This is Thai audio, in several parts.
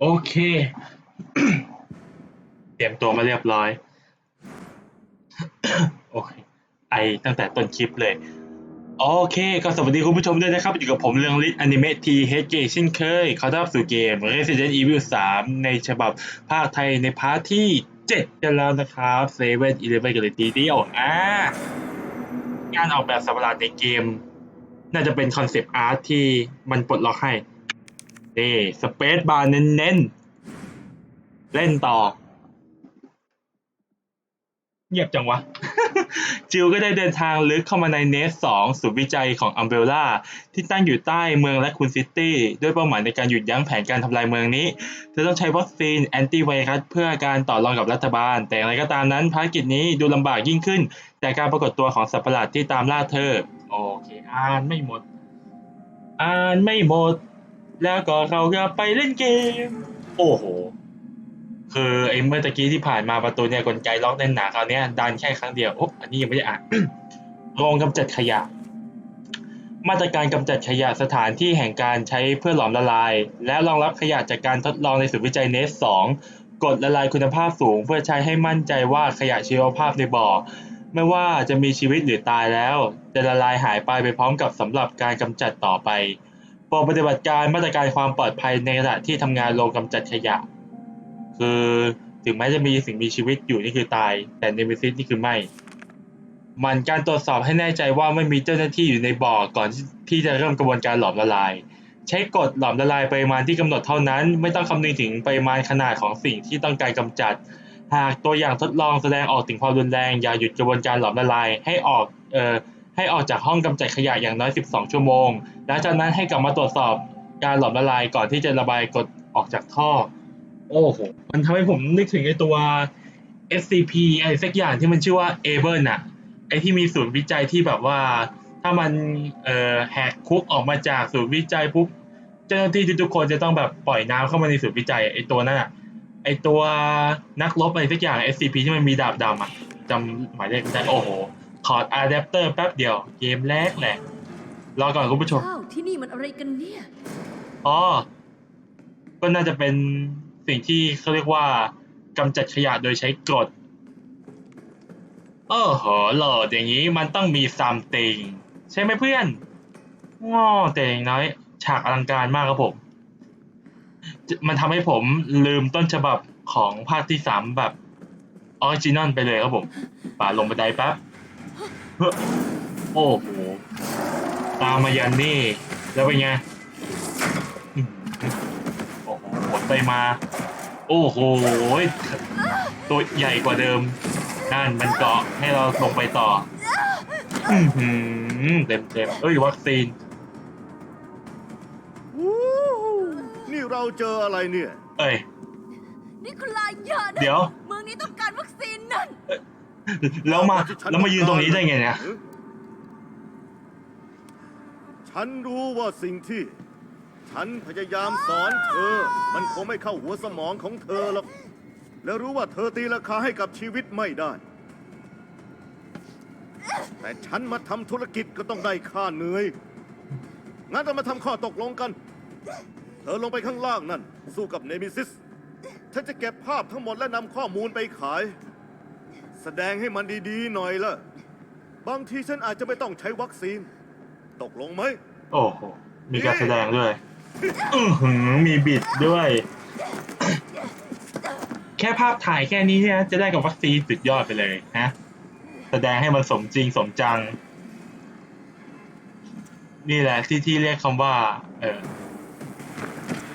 โอเค เตรียมตัวมาเรียบร้อย โอเค ไอตั้งแต่ต้นคลิปเลย โอเค ก็สวัสดีคุณผู้ชมด้วยนะครับ อยู่กับผมเรื่องลิทอนิเมะทีเฮดเกเช่นเคยขอต้อนรับสู่เกม Resident Evil 3 ในฉบับภาคไทยในพาร์ทที่ 7 กันแล้วนะครับเซเว่นอีเลฟเว่นกันเลยทีเดียวอ่าการออกแบบสัตว์ประหลาดในเกม น่าจะเป็นคอนเซปต์อาร์ตที่มันปลดล็อกให้ นี่สเปซบาร์เน้นๆ เล่นต่อ เงียบจังวะ จิวก็ได้เดินทางลึกเข้ามาในเนส2ศูนย์วิจัยของอัมเบลล่าที่ตั้งอยู่ใต้เมืองและคุณซิตี้ ด้วยเป้าหมายในการหยุดยั้งแผนการทำลายเมืองนี้ เธอต้องใช้วัคซีนแอนตี้ไวรัสเพื่อการต่อรองกับรัฐบาล แต่อย่างไรก็ตามนั้นภารกิจนี้ดูลำบากยิ่งขึ้น แต่การปรากฏตัวของสัตว์ประหลาดที่ตามล่าเธอ โอเค อ่านไม่หมด อ่านไม่หมด แล้วก็เราก็ไปเล่นเกม โอ้โห คือไอ้เมื่อตะกี้ที่ผ่านมาประตูเนี่ยกลไกล็อกแน่นหนาคราวเนี้ยดันแค่ครั้งเดียวโอ๊ะอันนี้ยังไม่ได้อ่านโรงกำจัดขยะ มาตรการกำจัดขยะสถานที่แห่งการใช้เพื่อหลอมละลาย และรองรับขยะจากการทดลองในศูนย์วิจัยเนส 2กฎละลายคุณภาพสูง เพื่อใช้ให้มั่นใจว่าขยะชีวภาพในบ่อไม่ว่าจะมีชีวิตหรือตายแล้ว จะละลายหายไปไปพร้อมกับสำหรับการกำจัดต่อไป ปรดปฏิบัติการมาตรการความปลอดภัยในขณะที่ทำงานโรงกำจัดขยะ คือถึงแม้จะมีสิ่งมีชีวิตอยู่นี่คือตาย แต่เนมิซิสนี่คือไม่มันการตรวจสอบให้แน่ใจว่าไม่มีเจ้าหน้าที่อยู่ในบ่อก่อนที่จะเริ่มกระบวนการหลอมละลาย ใช้กฎหลอมละลายปริมาณที่กำหนดเท่านั้น ไม่ต้องคำนึงถึงปริมาณขนาดของสิ่งที่ต้องการกำจัด หากตัวอย่างทดลองแสดงออกถึงความรุนแรงอย่าหยุดกระบวนการหลอมละลายให้ออกเอ่อ ให้ออกจากห้องกำจัดขยะอย่างน้อย 12 ชั่วโมงและจากนั้นให้กลับมาตรวจสอบการหลอมละลายก่อนที่จะระบายกรดออกจากท่อ โอ้โห มันทำให้ผมนึกถึงไอตัว SCP อะไรสักอย่างที่มันชื่อว่า a b e r น่ะ ไอที่มีศูนย์วิจัยที่แบบว่า ถ้ามันเอ่อแหกคุกออกมาจากศูนย์วิจัยปุ๊บเจ้าหน้าที่ทุกๆคนจะต้องแบบปล่อยน้ำเข้ามาในศูนย์วิจัยไอตัวนั้นอะไอตัวนักรบอะไรสักอย่าง SCP ที่มันมีดาบดำอะจำหมายเลขไม่ได้โอ้โห ถอดอะแดปเตอร์แป๊บเดียว เกมแรกแหละรอก่อนคุณผู้ชมว้าวที่นี่มันอะไรกันเนี่ย อ๋อ ก็น่าจะเป็นสิ่งที่เขาเรียกว่ากำจัดขยะโดยใช้กรดเออโหโหลดอย่างนี้มันต้องมีซัมติงใช่ไหมเพื่อนง้อแต่อย่างน้อย ฉากอลังการมากครับผม มันทำให้ผมลืมต้นฉบับของภาคที่สามแบบออริจินอลไปเลยครับผม ป่าลงบันไดแป๊บเฮ้อ โอ้โห ตามมายันนี่ แล้วเป็นไงอืมโอ้โหผลไปมา โอ้โห ตัวใหญ่กว่าเดิม นั่นมันเกาะให้เราลงไปต่ออือหือเต็มเต็มๆเอ้ย วัคซีนวู้นี่เราเจออะไรเนี่ย เอ้ย นี่คุณลายยานะเดี๋ยว เมืองนี้ต้องการวัคซีนนั่น แล้วมาแล้วมายืนตรงนี้ได้ไงเนี่ย ฉันรู้ว่าสิ่งที่ ฉันพยายามสอนเธอ มันคงไม่เข้าหัวสมองของเธอหรอก แล้วรู้ว่าเธอตีราคาให้กับชีวิตไม่ได้ แต่ฉันมาทำธุรกิจก็ต้องได้ค่าเหนื่อย งั้นเรามาทำข้อตกลงกัน เธอลงไปข้างล่างนั่น สู้กับเนมิซิส ฉันจะเก็บภาพทั้งหมดและนำข้อมูลไปขาย แสดงให้มันดีๆหน่อยละบางทีฉันอาจจะไม่ต้องใช้วัคซีน ตกลงไหม โอ้โห มีการแสดงด้วย อือหือมีบิดด้วย แค่ภาพถ่ายแค่นี้เนี่ยจะได้กับวัคซีนสุดยอดไปเลยฮะ แสดงให้มันสมจริงสมจัง นี่แหละที่ที่เรียกคำว่า เออ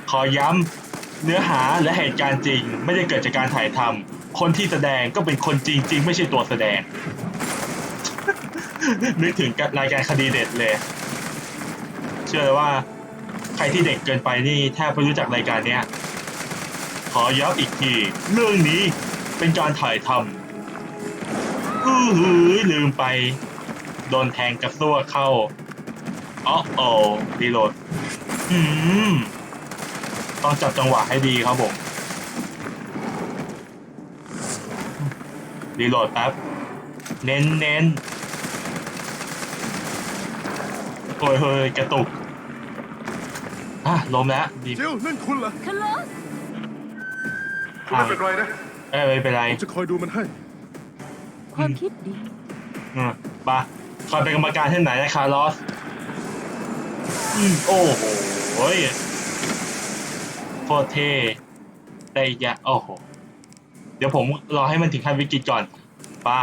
ขอย้ำเนื้อหาและเหตุการณ์จริง ไม่ได้เกิดจากการถ่ายทำ คนที่แสดงก็เป็นคนจริง ๆ ไม่ใช่ตัวแสดง นึกถึงรายการคดีเด็ดเลย เชื่อเลยว่า ใครที่เด็กเกินไปนี่แทบไม่รู้จักรายการเนี้ย ขอย้ำอีกที เรื่องนี้เป็นการถ่ายทำอื้อหือลืมไป โดนแทงกระซวเข้าอ๋อโอ้รีโหลด อืม ต้องจับจังหวะให้ดีครับผม รีโหลดแป๊บ เน้นเน้นโอ้ยเฮ้ยกระตุก อะล้มแล้วดีจิวนั่นคุณเหรอคาร์ลอสคุณไม่เป็นไรนะเอ้ยไม่เป็นไรผมจะคอยดูมันให้ ความคิดดี อืมไปะคอยเป็นกรรมการที่ไหนนะคาร์ลอสอืมโอ้โหโคตรเท่แต่อีกอย่างโอ้โห เดี๋ยวผมรอให้มันถึงขั้นวิกฤตก่อนไป้า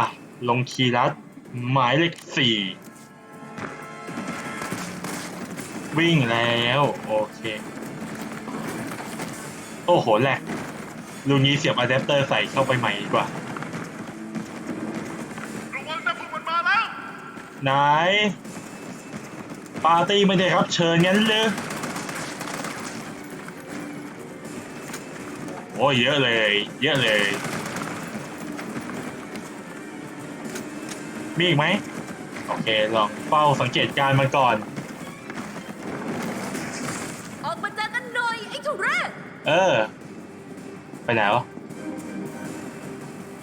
ลงคีย์รัดหมายเลขสี่วิ่งแล้วโอเค โอ้โหแหลกลูกนี้เสียบอะแดปเตอร์ใส่เข้าไปใหม่ดีกว่าระวังนะพวกมันมาแล้วไหน ปาร์ตี้ไม่ได้รับ เชิญงั้นเลย อ้ยเยอะเลย เยอะเลย มีอีกไหม โอเค ลองเฝ้าสังเกตการณ์มันก่อน ออกมาเจอกันหน่อยไอ้ทุเรศเออ ไปไหนวะ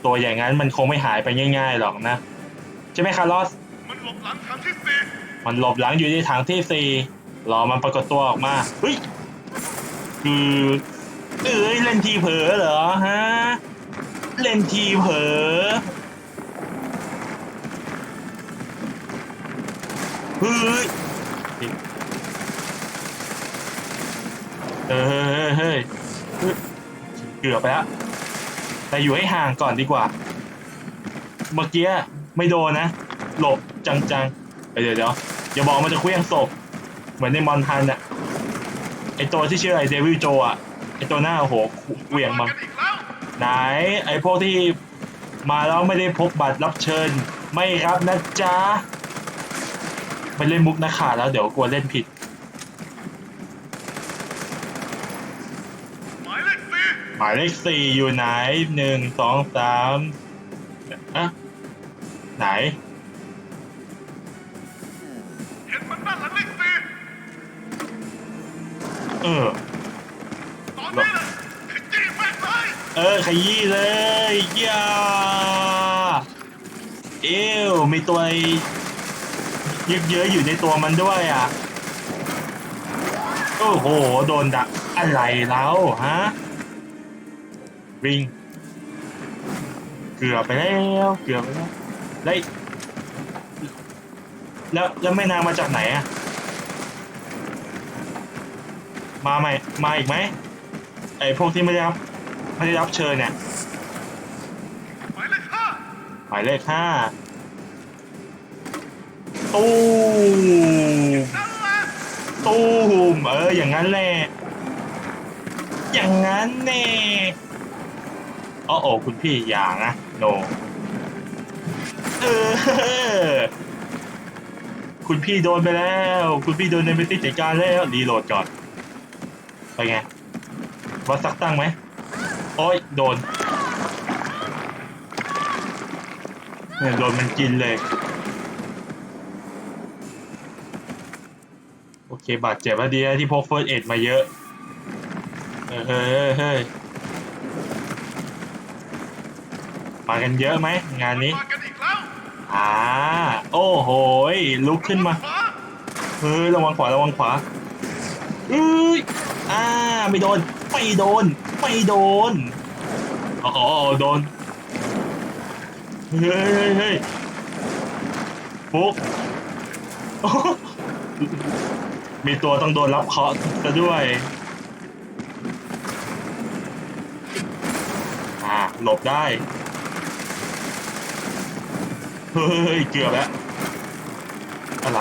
ตัวอย่างนั้นมันคงไม่หายไปง่ายๆหรอกนะ ใช่ไหมคาร์ลอส มันหลบหลังทางที่สี่มันหลบหลังอยู่ที่ถังที่สี่รอมันปรากฏตัวออกมาเฮ้ยคือ เอ้ยเล่นทีเผลอเหรอฮะ เล่นทีเผลอเฮ้ยเฮ้ยเฮ้ยเกือบไปล้วแต่อยู่ให้ห่างก่อนดีกว่า เมื่อกี้ไม่โดนนะ หลบจังๆ เดี๋ยวเดี๋ยวอย่าบอกมันจะเคลื่องศพ เหมือนในมอนทันอะไอตัวที่ชื่อไอเดวิลโจอะ ไอตัวหน้าโอ้โหเหวี่ยงมัมานกันอีกแล้วไหนไอพวกที่มาแล้วไม่ได้พกบัตรรับเชิญ ไม่รับนะจ๊ะไปเล่นมุกนะขาดแล้วเดี๋ยวกลัวเล่นผิดหมายเลขสี่หมายเลขสี่อยู่ไหนหนึ่งสองสามอะไหนเห็นมันด้านหลังเลขสี่เออ ออขยี้เลยย่าเอวมีตัวยึกเยอะอยู่ในตัวมันด้วยอะโอ้โหโดนดักอะไรแล้วฮะวิ่งเกือบไปแล้วเกือบไปแล้วแล้วแล้วแล้วแม่นางมาจากไหนอะมาไหม่มาอีกไหมไอ้พวกที่ไม่ได้รับ ไม่ได้รับเชิญเนี่ยหมายเลขห้าหมายเลขห้าตู้มนั่นแหละตู้มเอออย่างนั้นแหละอย่างนั้นแน่อ๋อโอ้คุณพี่อย่านะโนเออคุณพี่โดนไปแล้ว คุณพี่โดนในมิติจัดการแล้วรีโหลดก่อนไปไงวัดสักตั้งไหม โอ้ยโดนเนี่ยโดนมันกินเลย โอเค บาดเจ็บแล้วดีนะที่พกเฟิร์สเอ็ดมาเยอะ เออเฮ้ยเฮ้ยมากันเยอะไหมงานนี้มากันอีกแล้วอ่าโอ้โหยลุกขึ้นมาขวาเฮ้ยระวังขวาระวังขวาเอ้ยอ่าไม่โดนไม่โดน ไม่โดนอ๋ออ๋อโดน เฮ้ยเฮ้ยเฮ้ยฟุกมีตัวต้องโดนรับเคาะซะด้วย อ่า หลบได้ เฮ้ย เกือบแล้ว อะไร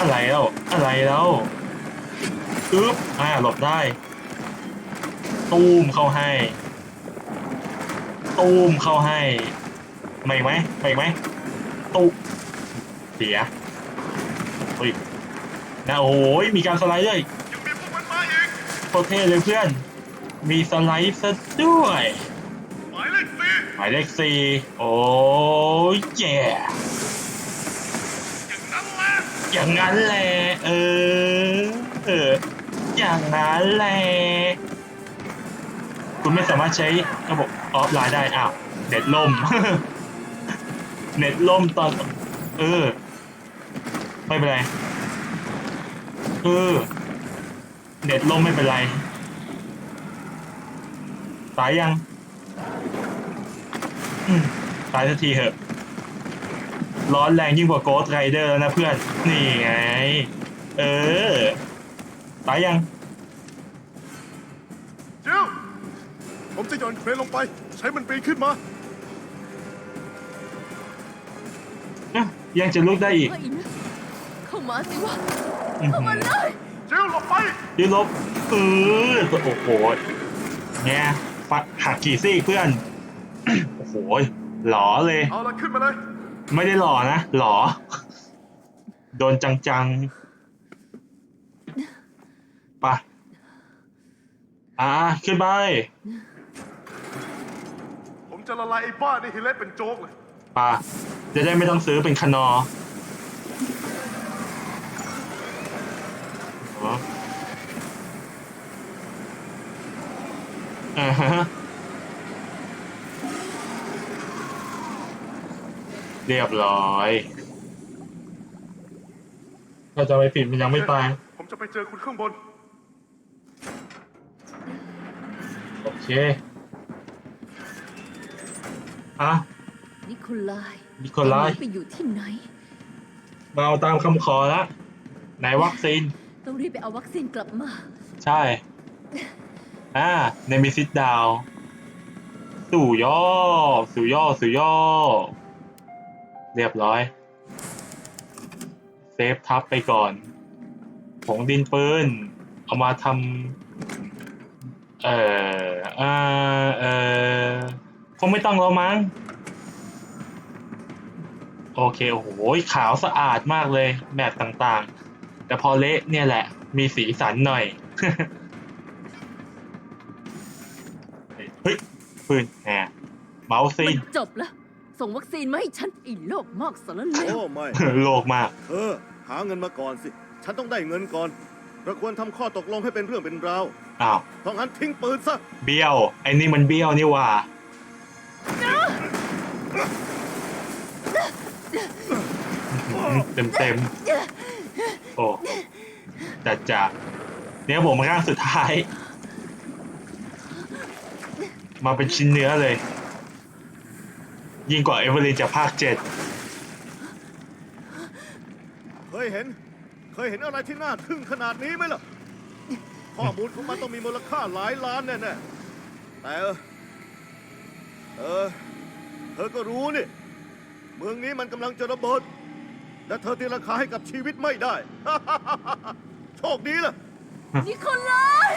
อะไรแล้ว อะไรแล้ว อึ๊บ อ่า หลบได้ ตูมเข้าให้ ตูมเข้าให้มาอีกไหมมาอีกไหมตูเสียเฮ้ยนะโอ้ยมีการสไลด์ด้วยยังมีพวกมันมาอีกโคตรเท่เลยเพื่อน มีสไลด์ซะด้วยหมายเลขสี่หมายเลขสี่โอ้ยแย่อย่างนั้นแหละอย่างนั้นแหละเออ เออ อย่างนั้นแหละ คุณไม่สามารถใช้ระบบออฟไลน์ได้อ้าวเน็ตล่ม เน็ตล่มตอน เออ ไม่เป็นไร เออ เน็ตล่มไม่เป็นไร ตายยังตายสักทีเหอะ ร้อนแรงยิ่งกว่าโกสไรเดอร์แล้วนะเพื่อน นี่ไง เออ ตายยัง ผมจะโยนเครนลงไป ใช้มันปีนขึ้นมา อะยังจะลุกได้อีกเฮ้ยนะเข้ามาสิวะอื้อเข้าหืมาอเลยจิวหลบไปยืดลบเออโอ้โหเนี่ยฟัดหักกี่ซี่เพื่อน โอ้โหหลอเลย เอาละขึ้นมาเลยไม่ได้หล่อนะหลอ โดนจังๆไปะอ่าขึ้นไปผม จะละลายไอ้บ้านี่ให้เละเป็นโจ๊กเลยปะจะได้ไม่ต้องซื้อเป็นคนออ๋ออ่าฮะเรียบร้อยถ้าจะไปผิดมันยังไม่ตาย ผมจะไปเจอคุณข้างบน โอเค อะนิโคลายนิโคลายตอนนี้ไปอยู่ที่ไหนมาเอาตามคำขอละไหนวัคซีน ต้องรีบไปเอาวัคซีนกลับมา ใช่ อ่า เนมิซิสดาว สู่ย่อ สู่ย่อ สู่ย่อ เรียบร้อย เซฟทับไปก่อน ผงดินปืน เอามาทำ เอ่ออ่าเอ่อ คงไม่ต้องแล้วมั้ง โอเค โอ้โห ขาวสะอาดมากเลยแบบต่างๆ แต่พอเละเนี่ยแหละ มีสีสันหน่อย เฮ้ยปืนแหมเมาส์ซีมันนจบแล้ว ส่งวัคซีนมาให้ฉันอีโลกมากสารเลวโอ้ไม่ โลกมาก เออ หาเงินมาก่อนสิ ฉันต้องได้เงินก่อนเราควรทำข้อตกลงให้เป็นเรื่องเป็นราว อ้าว เพราะงั้นทิ้งปืนซะ เบี้ยว ไอ้นี่มันเบี้ยวนี่หว่า เต็มเต็มๆโอ้จัดจ้ะเนี่ยผมร่างสุดท้าย มาเป็นชิ้นเนื้อเลย ยิ่งกว่าเอเวอร์ลินจากภาคเจ็ดเคยเห็น เคยเห็นอะไรที่น่าทึ่งขนาดนี้ไหมล่ะ ข้อมูลของมันต้องมีมูลค่าหลายล้านแน่ๆแต่เออเออ เธอก็รู้นี่ เมืองนี้มันกำลังจะระเบิด และเธอตีราคาให้กับชีวิตไม่ได้ โชคดีล่ะนิโคลาย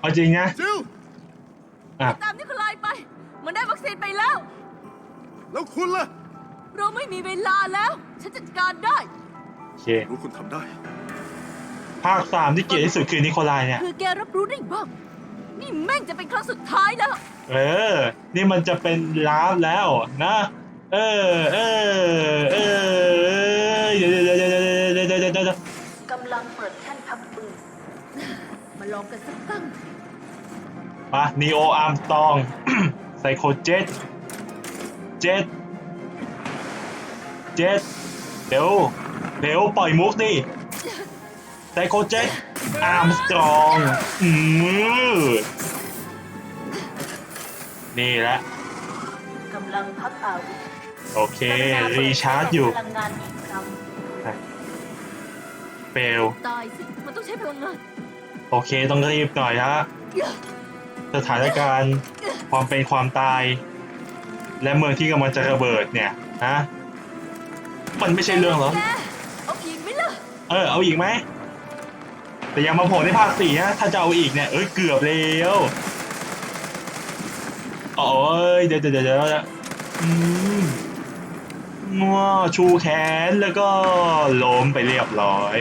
เอาจริงนะจิวอะตามนิโคลายไป มันได้วัคซีนไปแล้ว แล้วคุณล่ะ เราไม่มีเวลาแล้ว ฉันจัดการได้ โอเครู้คุณทำได้ ภาคสามที่เกลียดที่สุดคือนิโคลายเนี่ย คือแกรับรู้ได้บ้าง นี่แม่งจะเป็นครั้งสุดท้ายแล้ว เออ นี่มันจะเป็นล้านแล้วนะ เออ เออ เออเดี๋ยวเดี๋ยวเดี๋ยวเดี๋ยวเดี๋ยวเดี๋ยวเดี๋ยวเดี๋ยวกำลังเปิดแท่นพักปืน มาลองกันสักตั้ง มา นีโออาร์มตอง ไซโคเจ็ต เจ็ต เจ็ต เดี๋ยว เดี๋ยวปล่อยมุกดิ ไซโคเจ็ต อาร์มสตรองอืมนี่แหละกำลังพักอาวุธโอเค รีชาร์จอยู่พลังงานอีกครั้งเฟลตายสิ มันต้องใช้พลังงานโอเค ต้องรีบหน่อยฮะสถานการณ์ความเป็นความตาย และเมืองที่กำลังจะระเบิดเนี่ยฮะมันไม่ใช่เรื่องเหรอแกเอาอีกไหมล่ะเออเอาอีกไหม แต่ยังมาโผล่ในภาคสี่นะถ้าจะเอาอีกเนี่ยเอ้ยเกือบแล้วโอ้ยเดี๋ยวเดี๋ยวเดี๋ยวเดี๋ยวอืมงัวชูแขนแล้วก็ล้มไปเรียบร้อย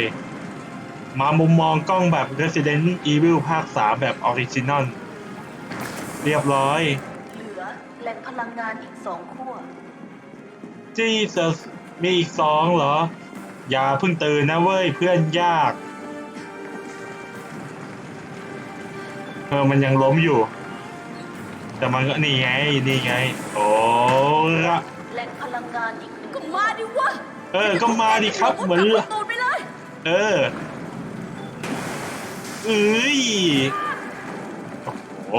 มามุมมองกล้องแบบ Resident Evil ภาค 3 แบบออริจินอลเรียบร้อย เหลือแหล่งพลังงานอีกสองขั้วจี้เซอมีอีกสองเหรอ อย่าเพิ่งตื่นนะเว้ยเพื่อนยาก ออมันยังล้มอยู่ แต่มันก็นี่ไงนี่ไง โอ้ละแหล่งพลังงานอีกก็มาดิวะเออก็มาดิครับเหมือนกลับประตูไปเลย เออเอ้ยโอ้โห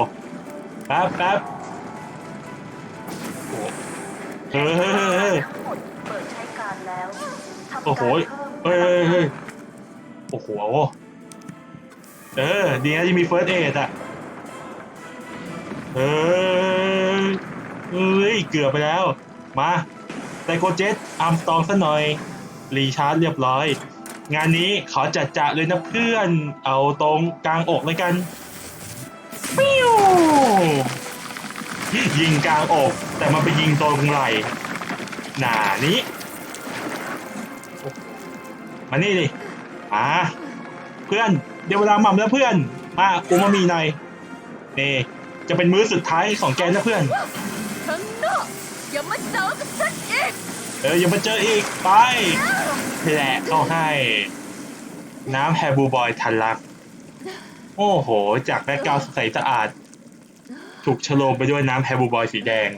แป๊บแป๊บโอ้โหเฮ้ยเฮ้ยเฮ้ยเฮ้ยทั้งหมดเปิดใช้การแล้วทำโอ้โหการเฮ้ยเพิ่มเฮ้ยเฮ้ยโอ้โห เออ ดีนะที่มีเฟิร์สเอดอะ เออเอ้ย เกือบไปแล้ว มาไซโคเจ็ตอาร์มสตองซะหน่อย รีชาร์จเรียบร้อย งานนี้ขอจัดจะเลยนะเพื่อน เอาตรงกลางอกเลยกันปิ้วยิงกลางอก แต่มันไปยิงตรงไหล่หนานี้ มานี่ดิมาเพื่อนเดี๋ยวเวลาหม่ำแล้วเพื่อน มาอูมามีหน่อยนี่ จะเป็นมื้อสุดท้ายของแกนะเพื่อนข้างนอกอย่ามาเจอกับฉันอีกเอออย่ามาเจออีกไปแหละเข้าให้ น้ำแฮบูบอยทันลัก โอ้โห จากแบ็กกราวด์ใสสะอาด ถูกฉโลมไปด้วยน้ำแฮบูบอยสีแดง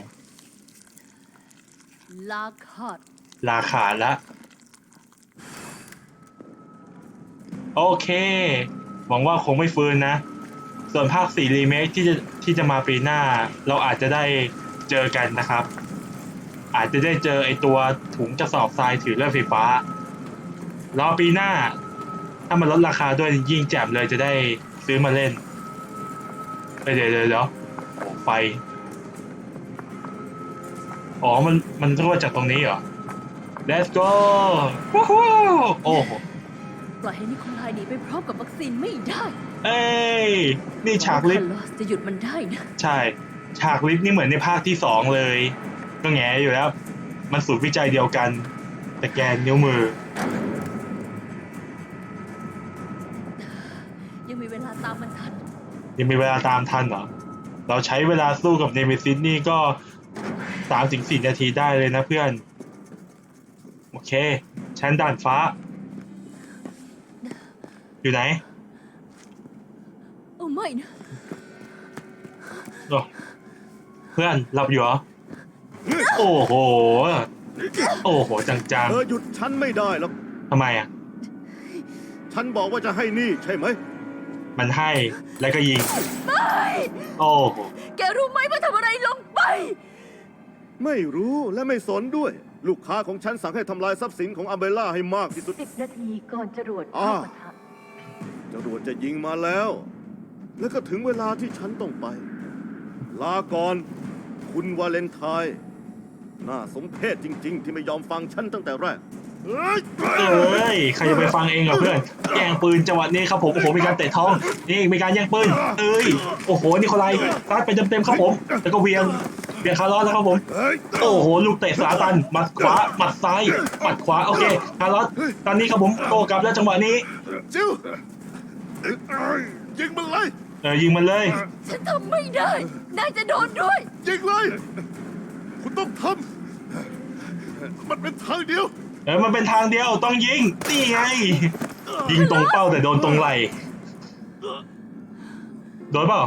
ลาคอดราคาละ โอเค หวังว่าคงไม่ฟื้นนะ ส่วนภาค 4 รีเมคที่จะที่จะมาปีหน้า เราอาจจะได้เจอกันนะครับ อาจจะได้เจอไอตัวถุงกระสอบทรายถือเลื่อยไฟฟ้ารอปีหน้า ถ้ามันลดราคาด้วยยิ่งแจ่มเลยจะได้ซื้อมาเล่นเอ้ยเดี๋ยวเดี๋ยวเดี๋ยวไฟ อ๋อ มัน มันรั่วจากตรงนี้เหรอ Let's go วู้ฮู้โอ้โหปล่อยให้นิโคลายหนีไปพร้อมกับวัคซีนไม่ได้ เอ้ย นี่ฉากลิฟต์คาร์ลอสจะหยุดมันได้นะใช่ ฉากลิฟต์นี่เหมือนในภาคที่สองเลยก็แงอยู่แล้ว มันสูตรวิจัยเดียวกัน แต่แกนนิ้วมือ ยังมีเวลาตามมันทันยังมีเวลาตามทันเหรอ เราใช้เวลาสู้กับเนมิซิสนี่ก็สามถึงสี่นาทีได้เลยนะเพื่อน โอเค ชั้นด่านฟ้า อยู่ไหนโอ้ ไม่นะโอ้เพื่อนหลับอยู่เหรอ โอ้โห โอ้โห จังเธอหยุดฉันไม่ได้หรอก ๆทำไมอะ ฉันบอกว่าจะให้นี่ใช่ไหม มันให้แล้วก็ยิง โอ้โห แกรู้ไหมว่าทำอะไรลงไป ไม่รู้และไม่สนด้วย ลูกค้าของฉันสั่งให้ทำลายทรัพย์สินของอัมเบล่าให้มากที่สุด สิบนาทีก่อนจรวดอ่าเข้าปะทะจรวดจะยิงมาแล้ว แล้วก็ถึงเวลาที่ฉันต้องไป ลาก่อน คุณวาเลนไทน์น่าสมเพชจริง ๆ ที่ไม่ยอมฟังฉันตั้งแต่แรกเฮ้ยเอ้ย ใครจะไปฟังเองเหรอเพื่อนแย่งปืนจังหวะนี้ครับผมโอ้โหมีการเตะท้องนี่มีการแย่งปืนเอ้ยโอ้โหนี่คนไรซัดไปเต็มๆครับผมแล้วก็เวียงเวียงคาร์ลอสแล้วครับผมเฮ้ยโอ้โห ลูกเตะสาตันหมัดขวาหมัดซ้ายหมัดขวา โอเค คาร์ลอสตอนนี้ครับผมโตกลับแล้วจังหวะนี้จิวเอ้ยยิงมันเลย เออยิงมันเลย ฉันทำไม่ได้ นายจะโดนด้วย ยิงเลย คุณต้องทำ มันเป็นทางเดียว เออมันเป็นทางเดียวต้องยิงนี่ไง ยิงตรงเป้าแต่โดนตรงไหล่โดนเปล่า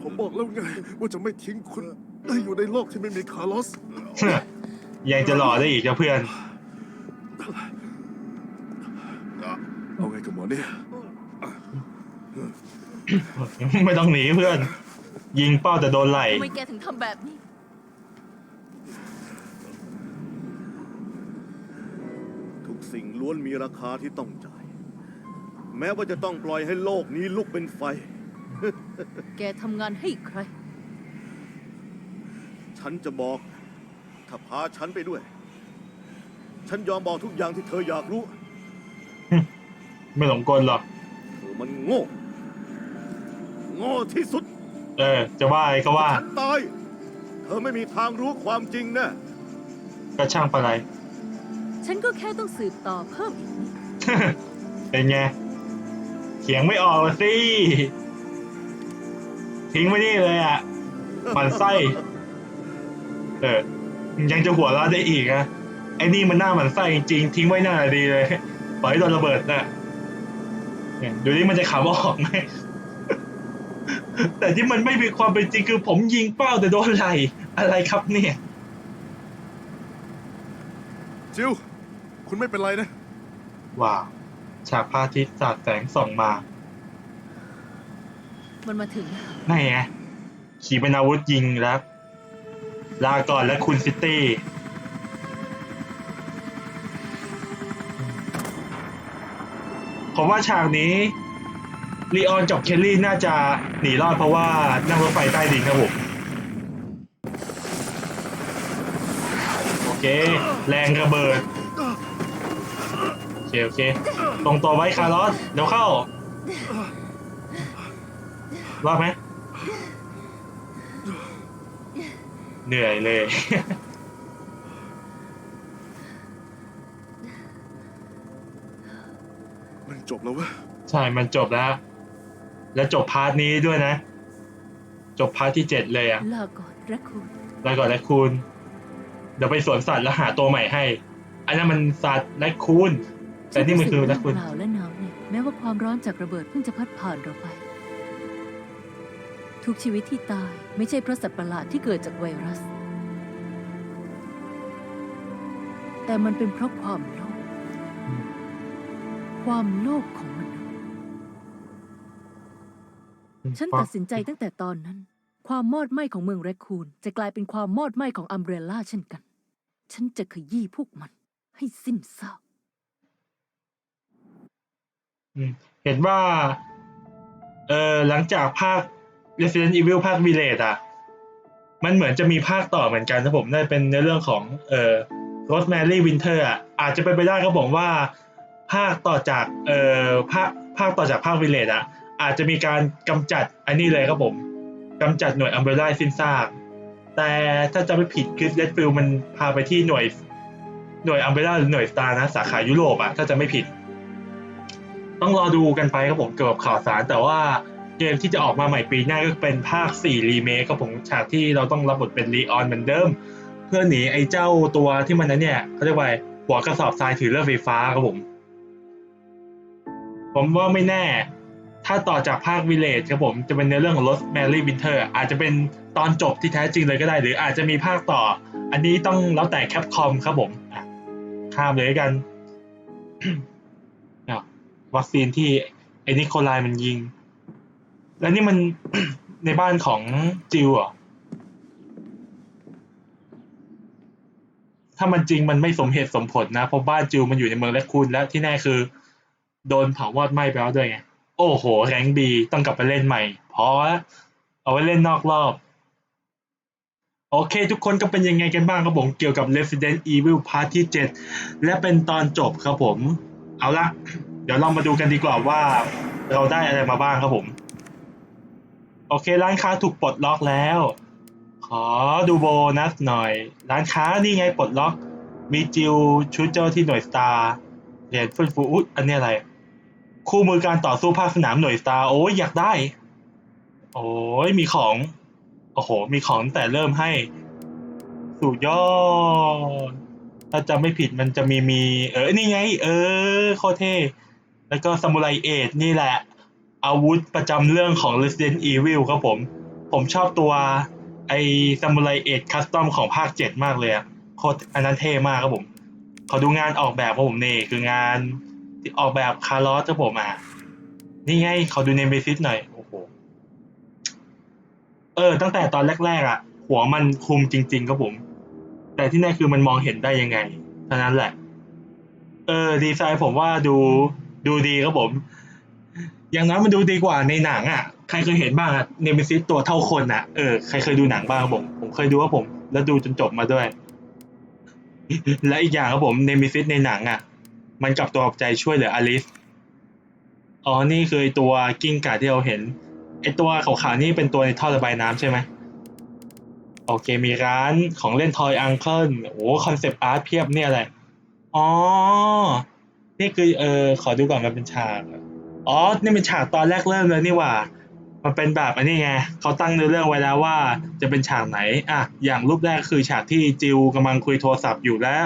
ผมบอกแล้วไง ว่าจะไม่ทิ้งคุณให้อยู่ในโลกที่ไม่มีคาร์ลอส ยังจะหล่อได้อีกนะเพื่อน เอาไงกับหมอเนี่ย ไม่ต้องหนีเพื่อน ยิงเป้าแต่โดนไหล่ทำไมแกถึงทำแบบนี้ ทุกสิ่งล้วนมีราคาที่ต้องจ่าย แม้ว่าจะต้องปล่อยให้โลกนี้ลุกเป็นไฟ แกทำงานให้ใคร ฉันจะบอก ถ้าพาฉันไปด้วย ฉันยอมบอกทุกอย่างที่เธออยากรู้ ไม่หลงกลหรอกเธอมันโง่ โง่ที่สุดเออ จะว่าอะไรก็ว่า ฉันตาย เธอไม่มีทางรู้ความจริงแน่ก็ช่างปะไรฉันก็แค่ต้องสืบต่อเพิ่มอีกนิดเป็นไงเขียงไม่ออกละสิ ทิ้งไว้นี่เลยอะหมันไส้ เออ ยังจะหัวเราะได้อีกอะไอ้นี่มันหน้าหมันไส้จริงๆทิ้งไว้หน้าดีเลยปล่อยให้โดนระเบิดน่ะเนี่ยดูนี่มันจะขำออกไหม แต่ที่มันไม่มีความเป็นจริงคือผมยิงเป้าแต่โดนไหลอะไรครับเนี่ย จิว คุณไม่เป็นไรนะ ว้าวฉากพระอาทิตย์สาดแสงส่องมามันมาถึงแล้วนั่นไงขี่เป็นอาวุธยิงแล้ว ลาก่อนและคุณซิตี้ ผมว่าฉากนี้ ลีออนกับเคลลี่น่าจะหนีรอดเพราะว่านั่งรถไฟใต้ดินครับผมโอเค แรงระเบิดโอเคโอเคตรงตัวไว้คาร์ลอสเดี๋ยวเข้ารอดไหมเหนื่อยเลย มันจบแล้วเว้ย ใช่ มันจบแล้ว แล้วจบพาร์ทนี้ด้วยนะ จบพาร์ทที่เจ็ดเลยอะลาก่อนแรคคูนแล้วก่อนแลคคูนเดี๋ยวไปสวนสัตว์แล้วหาตัวใหม่ให้ อันนั้นมันสัตว์แลคคูนแต่นี่มันคือแลคคูนเปล่าและหนาวเหน็บแม้ว่าความร้อนจากระเบิดเพิ่งจะพัดผ่านเราไป ทุกชีวิตที่ตายไม่ใช่เพราะสัตว์ประหลาดที่เกิดจากไวรัส แต่มันเป็นเพราะความโลภความโลภของ ฉันตัดสินใจตั้งแต่ตอนนั้น ความมอดไหม้ของเมืองแรคคูนจะกลายเป็นความมอดไหม้ของอัมเบรลล่าเช่นกัน ฉันจะขยี้พวกมัน ให้สิ้นซากอืมเห็นว่า เออหลังจากภาค Resident Evil ภาค Village อะ มันเหมือนจะมีภาคต่อเหมือนกันนะผมน่าจะเป็นในเรื่องของเอ่อ Rosemary Winter อะ อาจจะเป็นไปได้ครับผมว่า ภาคต่อจากเอ่อภาคภาคต่อจากภาค Village อะ อาจจะมีการกำจัดอันนี้เลยครับผมกำจัดหน่วย Umbrella สิ้นซาก แต่ถ้าจะไม่ผิดคือ Redfield มันพาไปที่หน่วยหน่วย Umbrella หรือหน่วย Star นะสาขายุโรปอะถ้าจะไม่ผิด ต้องรอดูกันไปครับผมเกี่ยวกับข่าวสาร แต่ว่าเกมที่จะออกมาใหม่ปีหน้าก็เป็นภาค 4 รีเมคครับผมฉากที่เราต้องรับบทเป็นลีออนเหมือนเดิม เพื่อหนีไอ้เจ้าตัวที่มันนั้นเนี่ยเขาเรียกว่าหัวกระสอบทรายถือเรือไฟฟ้าครับผม ผมว่าไม่แน่ ถ้าต่อจากภาควิเลจครับผมจะเป็นในเรื่องของ Rose Mary Winter อาจจะเป็นตอนจบที่แท้จริงเลยก็ได้ หรืออาจจะมีภาคต่อ อันนี้ต้องแล้วแต่แคปคอมครับผมอะข้ามเลยกันวัคซีนที่ไอ้นิโคลายมันยิง แล้วนี่มันในบ้านของจิวเหรอถ้ามันจริงมันไม่สมเหตุสมผลนะเพราะบ้านจิวมันอยู่ในเมืองแลคคูนและที่แน่คือ โดนเผาวอดไหม้ไปแล้วด้วยไง โอ้โห แรงบีต้องกลับไปเล่นใหม่ เพอละเอาไว้เล่นนอกรอบ โอเค ทุกคนก็เป็นยังไงกันบ้างครับผม เกี่ยวกับ Resident Evil Part ที่ 7 และเป็นตอนจบครับผม เอาละเดี๋ยวเรามาดูกันดีกว่าว่า เราได้อะไรมาบ้างครับผม โอเค ร้านค้าถูกปลดล็อกแล้ว ขอดูโบนัสหน่อย ร้านค้านี่ไงปลดล็อก มีจิวชุดเจ้าที่หน่วยสตาร์เหรียญฟื้นฟูอุ๊ยอันนี้อะไร คู่มือการต่อสู้ภาคสนามหน่วยสตาร์โอ้ยอยากได้ โอ้ยมีของ โอ้โห มีของแต่เริ่มให้ สุดยอด ถ้าจำไม่ผิดมันจะมีมี เออ นี่ไง เออ โคเท่ แล้วก็ซามูไรเอทนี่แหละ อาวุธประจำเรื่องของ Resident Evil ครับผม ผมชอบตัวไอซามูไรเอทคัสตอมของภาค 7 มากเลยอะโคตรอันนั้นเท่มากครับผม ขอดูงานออกแบบครับผมนี่คืองาน ที่ออกแบบคาร์ลอสครับผมอะนี่ไงเขอดูเนมเบซิสหน่อย โอ้โห เออ ตั้งแต่ตอนแรก ๆ อะ หัวมันคุมจริง ๆ ครับผม แต่ที่แน่คือมันมองเห็นได้ยังไงเท่านั้นแหละ เออ ดีไซน์ผมว่าดูดูดีครับผม อย่างน้อยมันดูดีกว่าในหนังอะ ใครเคยเห็นบ้างอะเนมิซิสตัวเท่าคนอะ เออ ใครเคยดูหนังบ้างครับผม ผมเคยดูครับผม แล้วดูจนจบมาด้วย และอีกอย่างครับผมเนมิซิสในหนังอะ มันกลับตัวกลับใจช่วยเหลืออลิสอ๋อ นี่คือตัวกิ้งก่าที่เราเห็น ไอตัวขาวๆนี่เป็นตัวในท่อระบายน้ำใช่ไหม โอเค มีร้านของเล่นทอยอังเคิล โอ้คอนเซปต์อาร์ตเพียบเนี่ยอะไร อ๋อ นี่คือเออ ขอดูก่อนมันเป็นฉาก อ๋อ นี่เป็นฉากตอนแรกเริ่มเลยนี่ว่า มันเป็นแบบอันนี้ไง เขาตั้งเนื้อเรื่องไว้แล้วว่าจะเป็นฉากไหน อะ อย่างรูปแรกคือฉากที่จิวกำลังคุยโทรศัพท์อยู่แล้ว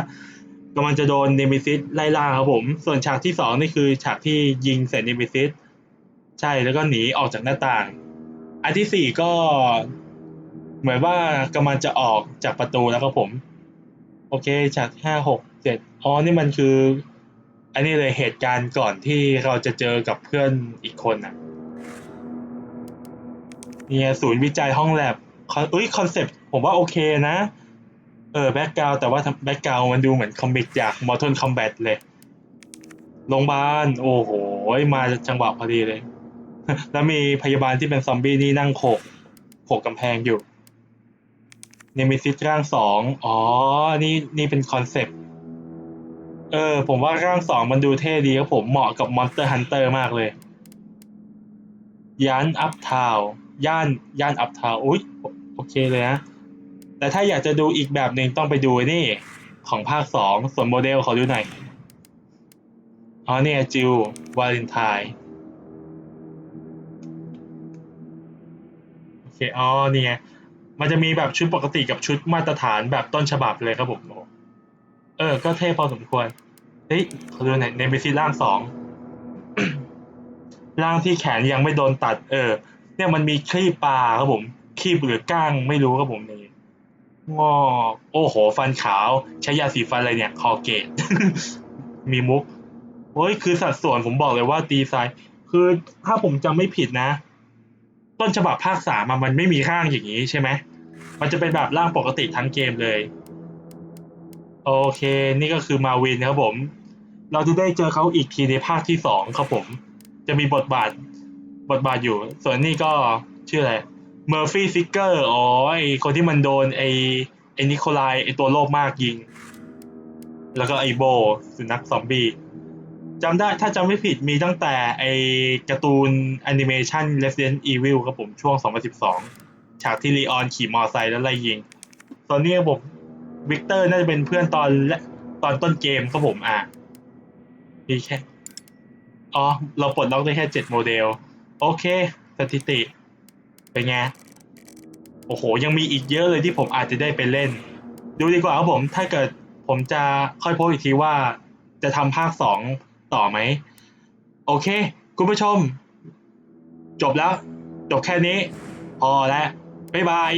กำลังจะโดนเนมิซิสไล่ล่าครับผม ส่วนฉากที่สองนี่คือฉากที่ยิงใส่เนมิซิสใช่แล้วก็หนีออกจากหน้าต่าง อันที่สี่ก็ เหมือนว่ากำลังจะออกจากประตูแล้วครับผม โอเคฉากห้าหกเจ็ดอ๋อนี่มันคือ อันนี้เลยเหตุการณ์ก่อนที่เราจะเจอกับเพื่อนอีกคนน่ะเนี่ยศูนย์วิจัยห้องแลบคอนเอ้ยคอนเซปต์ผมว่าโอเคนะ เออแบ็กกราวแต่ว่าแบ็กกราวมันดูเหมือนคอมิกจาก Mortal Kombat เลยโรงพยาบาลโอ้โห มาจังหวะพอดีเลย แล้วมีพยาบาลที่เป็นซอมบี้นี่นั่งโขกโขกกำแพงอยู่เนมิซิสร่างสองอ๋อ นี่นี่เป็นคอนเซปต์เออ ผมว่าร่างสองมันดูเท่ดีครับผมเหมาะกับ Monster Hunter มากเลย ย่านอัพทาวย่านย่านอัพทาวอุ้ยโอเคเลยนะ แต่ถ้าอยากจะดูอีกแบบหนึ่งต้องไปดูนี่ของภาคสองส่วนโมเดลขอดูหน่อยอ๋อเนี่ยจิววาเลนไทน์โอเคอ๋อเนี่ยมันจะมีแบบชุดปกติกับชุดมาตรฐานแบบต้นฉบับเลยครับผมเออ ก็เท่พอสมควร เฮ้ยขอดูหน่อยเนมิซิร่างสองร่างที่แขนยังไม่โดนตัด เออ เนี่ยมันมีคลีบปลาครับผมคลีบหรือก้างไม่รู้ครับผมนี่ งอโอ้โห ฟันขาว ใช้ยาสีฟันอะไรเนี่ย คอเกต มีมุกเฮ้ย คือสัดส่วนผมบอกเลยว่าดีไซน์คือถ้าผมจำไม่ผิดนะ ต้นฉบับภาคสามมันไม่มีร่างอย่างนี้ใช่ไหม มันจะเป็นแบบร่างปกติทั้งเกมเลย โอเค นี่ก็คือมาวินครับผม เราจะได้เจอเขาอีกทีในภาคที่สองครับผม จะมีบทบาท บทบาทอยู่ ส่วนนี้ก็ชื่ออะไร เมอร์ฟี่ซิกเกอร์อ๋อไอคนที่มันโดนไอไอนิโคลายไอตัวโลภมากยิง แล้วก็ไอโบสุนัขซอมบี้จำได้ถ้าจำไม่ผิดมีตั้งแต่ไอการ์ตูนแอนิเมชัน Resident Evil ครับผมช่วง 2012 ฉากที่ลีออนขี่มอเตอร์ไซค์แล้วไล่ยิง ตอนนี้ผมวิกเตอร์น่าจะเป็นเพื่อนตอนและตอนต้นเกมครับผมอะมีแค่อ๋อ เราปลดล็อกได้แค่เจ็ดโมเดล โอเค สถิติ เป็นไง โอ้โห ยังมีอีกเยอะเลยที่ผมอาจจะได้ไปเล่น ดูดีกว่าครับผม ถ้าเกิดผมจะค่อยโพสอีกทีว่า จะทำภาคสองต่อไหม โอเค คุณผู้ชม จบแล้ว จบแค่นี้ พอแล้วบ๊ายบาย